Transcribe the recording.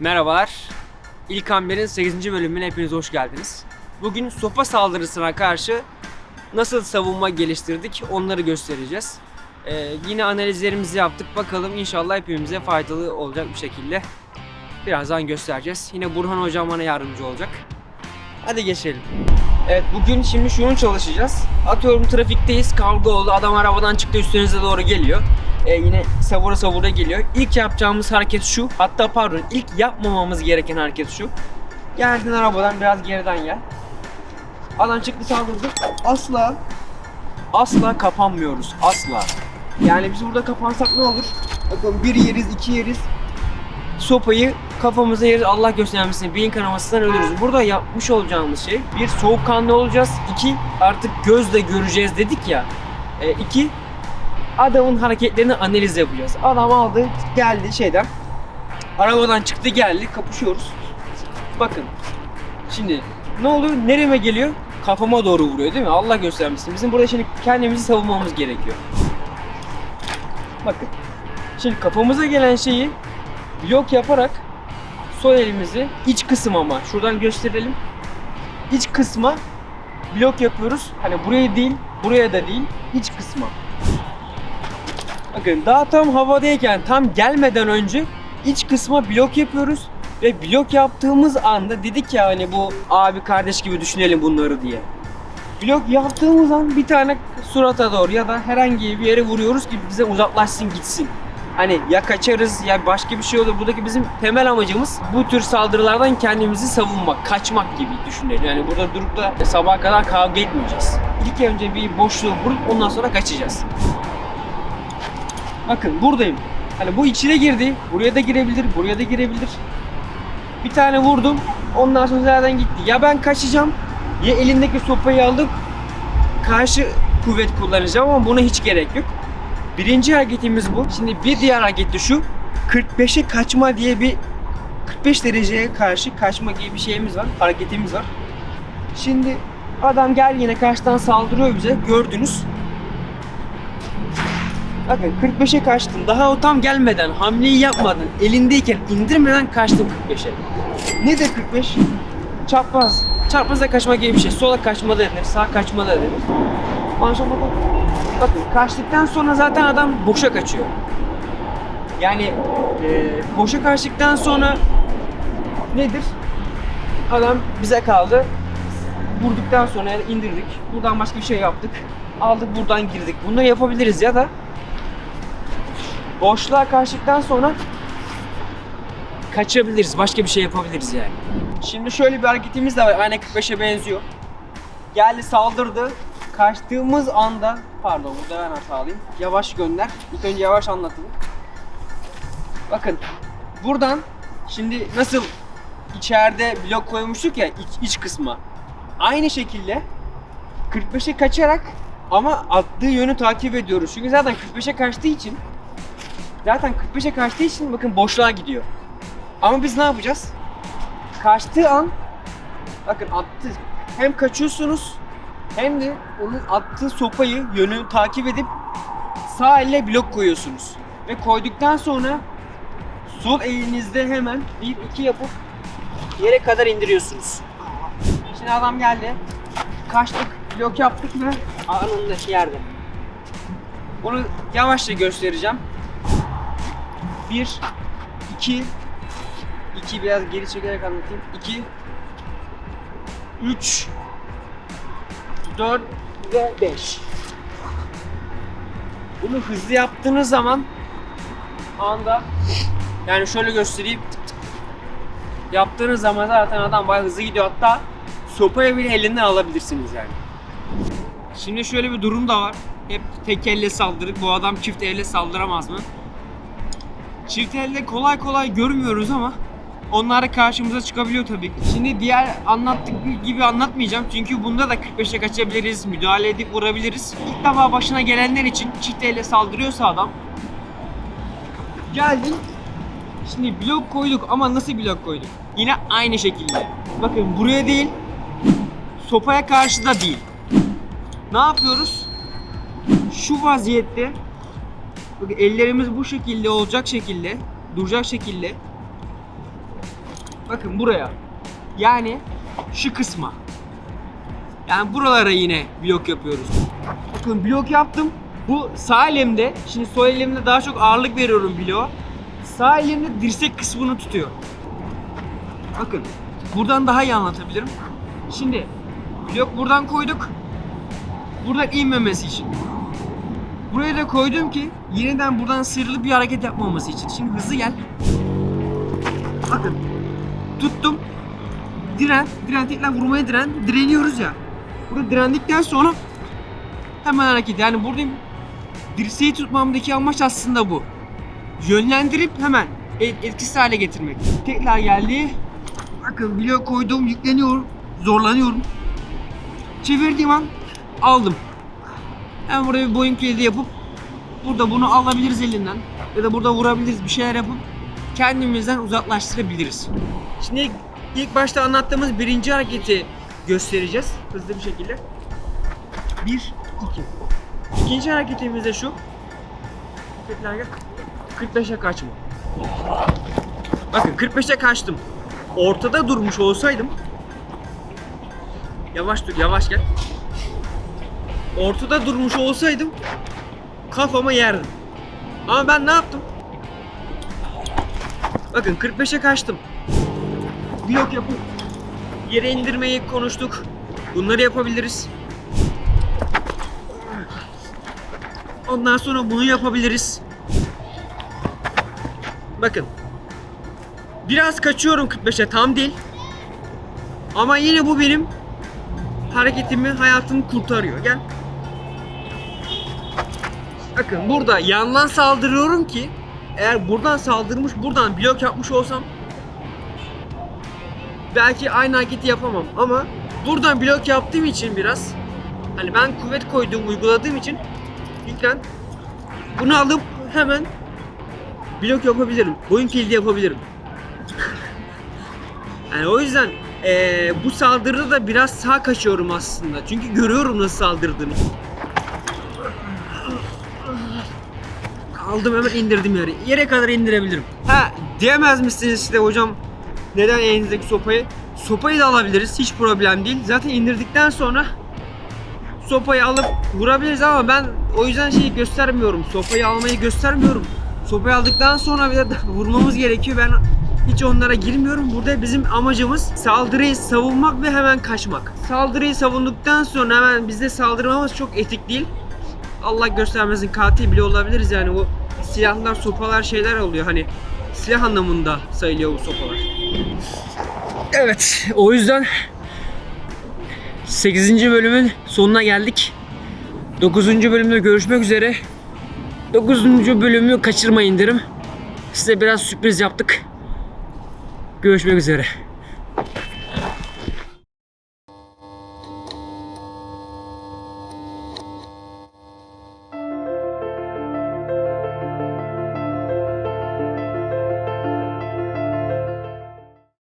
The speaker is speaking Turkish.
Merhabalar. İlk Amber'in 8. bölümüne hepiniz hoş geldiniz. Bugün sopa saldırısına karşı nasıl savunma geliştirdik onları göstereceğiz. Ee, yine analizlerimizi yaptık. Bakalım inşallah hepimize faydalı olacak bir şekilde birazdan göstereceğiz. Yine Burhan Hocam bana yardımcı olacak. Hadi geçelim. Evet bugün şimdi şunu çalışacağız. Atıyorum trafikteyiz, kavga oldu, adam arabadan çıktı üstünüze doğru geliyor. Ee, yine savura savura geliyor. İlk yapacağımız hareket şu. Hatta pardon ilk yapmamamız gereken hareket şu. Geldin arabadan biraz geriden gel. Adam çıktı saldırdı. Asla asla kapanmıyoruz. Asla. Yani biz burada kapansak ne olur? Bakın bir yeriz, iki yeriz. Sopayı kafamıza yeriz. Allah göstermesin. Beyin kanamasından ölürüz. Burada yapmış olacağımız şey bir soğukkanlı olacağız. İki artık gözle göreceğiz dedik ya. E, iki adamın hareketlerini analiz yapacağız. Adam aldı geldi şeyden. Arabadan çıktı geldi kapışıyoruz. Bakın. Şimdi ne oluyor? Nereme geliyor? Kafama doğru vuruyor değil mi? Allah göstermesin. Bizim burada şimdi kendimizi savunmamız gerekiyor. Bakın. Şimdi kafamıza gelen şeyi blok yaparak sol elimizi iç kısım ama şuradan gösterelim. İç kısma blok yapıyoruz. Hani buraya değil, buraya da değil, iç kısma. Bakın daha tam havadayken tam gelmeden önce iç kısma blok yapıyoruz ve blok yaptığımız anda dedik ya hani bu abi kardeş gibi düşünelim bunları diye. Blok yaptığımız an bir tane surata doğru ya da herhangi bir yere vuruyoruz ki bize uzaklaşsın gitsin. Hani ya kaçarız ya başka bir şey olur. Buradaki bizim temel amacımız bu tür saldırılardan kendimizi savunmak, kaçmak gibi düşünelim. Yani burada durup da sabaha kadar kavga etmeyeceğiz. İlk önce bir boşluğu vurup ondan sonra kaçacağız. Bakın buradayım. Hani bu içine girdi. Buraya da girebilir, buraya da girebilir. Bir tane vurdum. Ondan sonra zaten gitti. Ya ben kaçacağım ya elindeki sopayı alıp karşı kuvvet kullanacağım ama buna hiç gerek yok. Birinci hareketimiz bu. Şimdi bir diğer hareket de şu. 45'e kaçma diye bir 45 dereceye karşı kaçma gibi bir şeyimiz var. Hareketimiz var. Şimdi adam gel yine karşıdan saldırıyor bize. Gördünüz. Bakın 45'e kaçtın. Daha o tam gelmeden, hamleyi yapmadın. Elindeyken indirmeden kaçtın 45'e. Ne de 45? Çapraz. Çaprazda kaçma gibi bir şey. Sola kaçma da denir, sağ kaçma da denir. Anlaşılmadı. Bakın kaçtıktan sonra zaten adam boşa kaçıyor. Yani e, boşa kaçtıktan sonra nedir? Adam bize kaldı. Vurduktan sonra indirdik. Buradan başka bir şey yaptık. Aldık buradan girdik. Bunları yapabiliriz ya da boşluğa kaçtıktan sonra kaçabiliriz. Başka bir şey yapabiliriz yani. Şimdi şöyle bir hareketimiz de var. Aynı 45'e benziyor. Geldi saldırdı. Kaçtığımız anda pardon burada ben hatalıyım. Yavaş gönder. İlk önce yavaş anlatalım. Bakın buradan şimdi nasıl içeride blok koymuştuk ya iç, iç kısma. Aynı şekilde 45'e kaçarak ama attığı yönü takip ediyoruz. Çünkü zaten 45'e kaçtığı için zaten 45'e kaçtığı için bakın boşluğa gidiyor. Ama biz ne yapacağız? Kaçtığı an bakın attı. Hem kaçıyorsunuz hem de onun attığı sopayı yönü takip edip sağ elle blok koyuyorsunuz. Ve koyduktan sonra sol elinizde hemen bir iki yapıp yere kadar indiriyorsunuz. Şimdi adam geldi. Kaçtık, blok yaptık ve anında yerde. Bunu yavaşça göstereceğim. Bir, iki, iki biraz geri çekerek anlatayım. İki, üç, 4 ve 5. Bunu hızlı yaptığınız zaman anda yani şöyle göstereyim yaptığınız zaman zaten adam bayağı hızlı gidiyor hatta sopaya bile elinden alabilirsiniz yani. Şimdi şöyle bir durum da var. Hep tek elle saldırıp bu adam çift elle saldıramaz mı? Çift elle kolay kolay görmüyoruz ama onlar karşımıza çıkabiliyor tabii. Şimdi diğer anlattık gibi anlatmayacağım çünkü bunda da 45'e kaçabiliriz, müdahale edip vurabiliriz. İlk defa başına gelenler için çift elle saldırıyorsa adam geldin Şimdi blok koyduk ama nasıl blok koyduk? Yine aynı şekilde. Bakın buraya değil, sopaya karşı da değil. Ne yapıyoruz? Şu vaziyette bakın ellerimiz bu şekilde olacak şekilde, duracak şekilde Bakın buraya. Yani şu kısma. Yani buralara yine blok yapıyoruz. Bakın blok yaptım. Bu sağ elimde, şimdi sol elimde daha çok ağırlık veriyorum bloğa. Sağ elimde dirsek kısmını tutuyor. Bakın buradan daha iyi anlatabilirim. Şimdi blok buradan koyduk. Buradan inmemesi için. Buraya da koydum ki yeniden buradan sıyrılıp bir hareket yapmaması için. Şimdi hızlı gel. Bakın tuttum. Diren, diren tekrar vurmaya diren, direniyoruz ya. Burada direndikten sonra hemen hareket. Yani buradayım. Dirseği tutmamdaki amaç aslında bu. Yönlendirip hemen et- etkisiz hale getirmek. Tekrar geldi. Bakın bloğa koydum, yükleniyor, zorlanıyorum. Çevirdiğim an aldım. Hemen buraya bir boyun kilidi yapıp burada bunu alabiliriz elinden ya da burada vurabiliriz bir şeyler yapıp kendimizden uzaklaştırabiliriz. Şimdi ilk, başta anlattığımız birinci hareketi göstereceğiz hızlı bir şekilde. Bir, iki. İkinci hareketimiz de şu. Gel. 45'e kaçma. Bakın 45'e kaçtım. Ortada durmuş olsaydım Yavaş dur, yavaş gel. Ortada durmuş olsaydım kafama yerdim. Ama ben ne yaptım? Bakın 45'e kaçtım. Blok yapıp yere indirmeyi konuştuk. Bunları yapabiliriz. Ondan sonra bunu yapabiliriz. Bakın. Biraz kaçıyorum 45'e tam değil. Ama yine bu benim hareketimi, hayatımı kurtarıyor. Gel. Bakın burada yandan saldırıyorum ki eğer buradan saldırmış, buradan blok yapmış olsam belki aynı hareketi yapamam ama buradan blok yaptığım için biraz hani ben kuvvet koyduğum, uyguladığım için ilkten bunu alıp hemen blok yapabilirim. Boyun kilidi yapabilirim. yani o yüzden eee, bu saldırıda da biraz sağ kaçıyorum aslında. Çünkü görüyorum nasıl saldırdığını. Aldım hemen indirdim yere. Yere kadar indirebilirim. Ha diyemez misiniz işte hocam neden elinizdeki sopayı? Sopayı da alabiliriz. Hiç problem değil. Zaten indirdikten sonra sopayı alıp vurabiliriz ama ben o yüzden şeyi göstermiyorum. Sopayı almayı göstermiyorum. Sopayı aldıktan sonra bir de vurmamız gerekiyor. Ben hiç onlara girmiyorum. Burada bizim amacımız saldırıyı savunmak ve hemen kaçmak. Saldırıyı savunduktan sonra hemen bizde saldırmamız çok etik değil. Allah göstermesin katil bile olabiliriz yani bu silahlar, sopalar şeyler oluyor hani silah anlamında sayılıyor bu sopalar. Evet o yüzden 8. bölümün sonuna geldik. 9. bölümde görüşmek üzere. 9. bölümü kaçırmayın derim. Size biraz sürpriz yaptık. Görüşmek üzere.